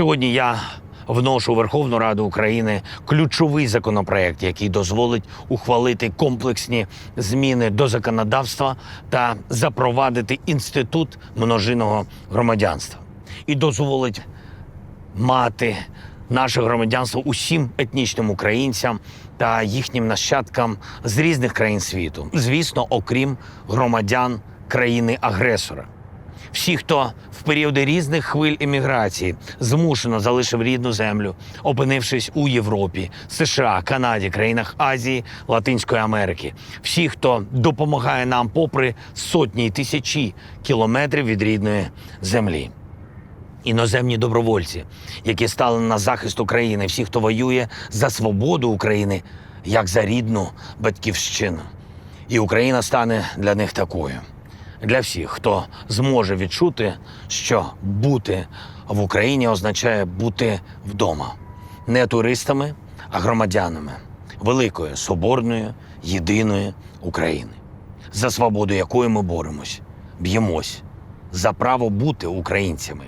Сьогодні я вношу Верховну Раду України ключовий законопроект, який дозволить ухвалити комплексні зміни до законодавства та запровадити інститут множинного громадянства і дозволить мати наше громадянство усім етнічним українцям та їхнім нащадкам з різних країн світу, звісно, окрім громадян країни-агресора. Всі, хто в періоди різних хвиль еміграції змушено залишив рідну землю, опинившись у Європі, США, Канаді, країнах Азії, Латинської Америки. Всі, хто допомагає нам попри сотні й тисячі кілометрів від рідної землі іноземні добровольці, які стали на захист України, всі, хто воює за свободу України, як за рідну батьківщину. І Україна стане для них такою. Для всіх, хто зможе відчути, що бути в Україні означає бути вдома, не туристами, а громадянами великої, соборної, єдиної України, за свободу якої ми боремось, б'ємось, за право бути українцями.